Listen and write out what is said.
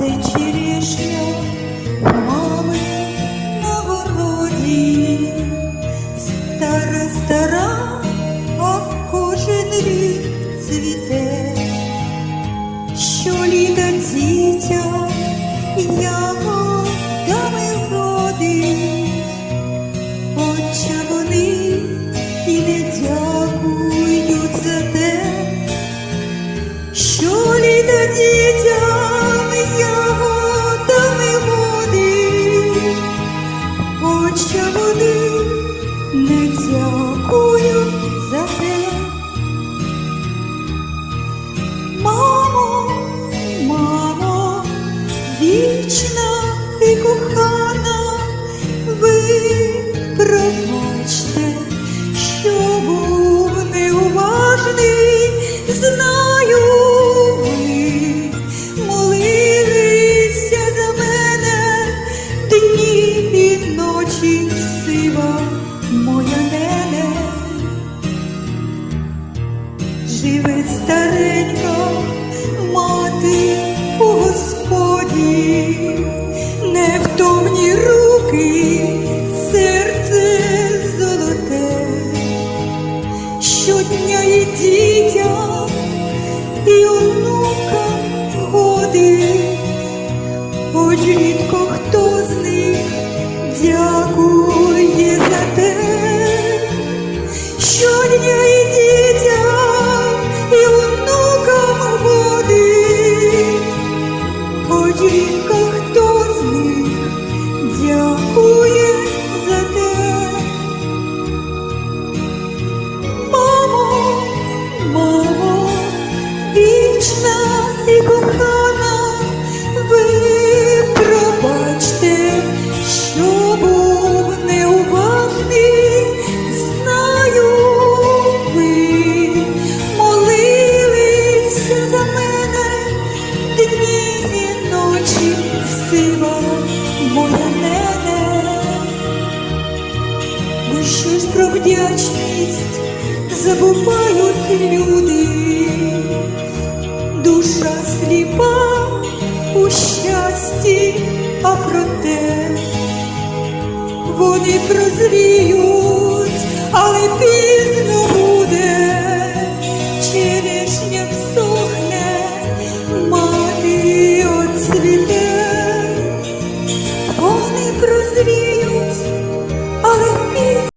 Цвіте черешня мами на городі, стара, стара, а кожен рік цвіте, що літа дітям ягодами і кохана, ви пробачте, що був неуважний, знаю, ви за мене дні і ночі сива моя нене. Живе старенька мати Щодня і дітям, і внукам водить, хоч рідко хто них дякує за те. Мамо, мамо, вічна і кохана, про вдячність забувають люди, душа сліпа у щасті, а проте вони прозріють, але пізно.